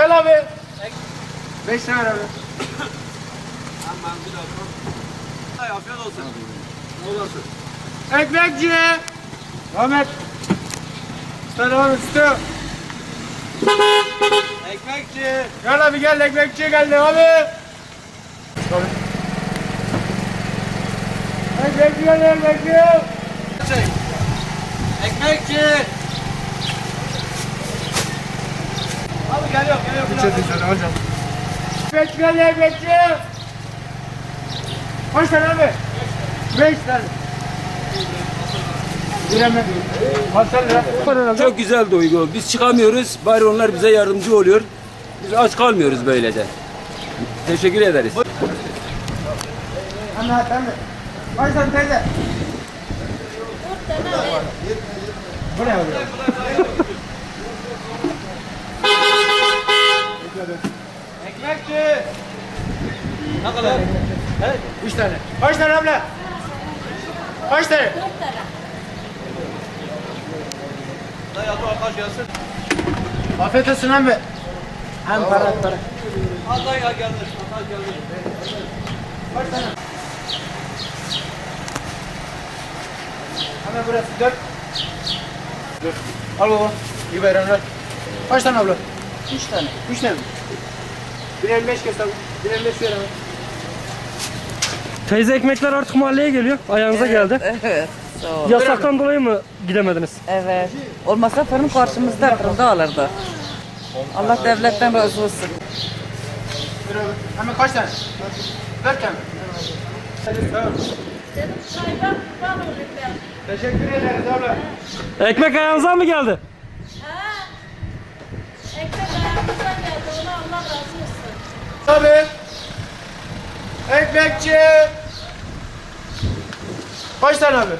Gel abi. Beş tane abi. Tamam bir dakika. Afiyet olsun. Olasın. Ekmekçi. Ahmet. Sen abi üstü. Ekmekçi. Gel abi gel ekmekçi geldi abi. Abi. Ekmekçi geldi ekmekçi. Çek. Ekmekçi. Abi geliyor geliyor. İçeride sen hocam. Ekmekçi geldi ekmekçi. Kaç tane abi? Beş tane. Çok güzel duygu. Biz çıkamıyoruz. Bari onlar bize yardımcı oluyor. Biz aç kalmıyoruz böylece. Teşekkür ederiz. Anne. Kaç tane teyze? Bu ne oluyor? Ekmekçi. Ne kadar? He? Üç tane. Kaç tane abla? Kaç tane? Dayı adı arkadaş gelsin. Afiyet olsun abi. Hem para para. Al dayı ya geldi. Al geldi. Kaç tane? Hemen burası dört. Dört. Al baba. İyi bayramlar. Kaç tane abla? Üç tane. Üç tane mi? Bir elli beş kes abi. Bir elli beş ver abi. Teyze ekmekler artık mahalleye geliyor. Ayağınıza geldi. Evet. Sağ ol. Yasaktan dolayı mı gidemediniz? Evet. Olmasa fırın karşımızda fırında alırdı. Allah devletten razı olsun. Hemen kaç tane? Dört tane. Teşekkür ederiz abla. Ekmek ayağınıza mı geldi? Ekmek ayağımıza geldi. Ona Allah razı olsun. Abi. Ekmekçi. Kaç tane abi?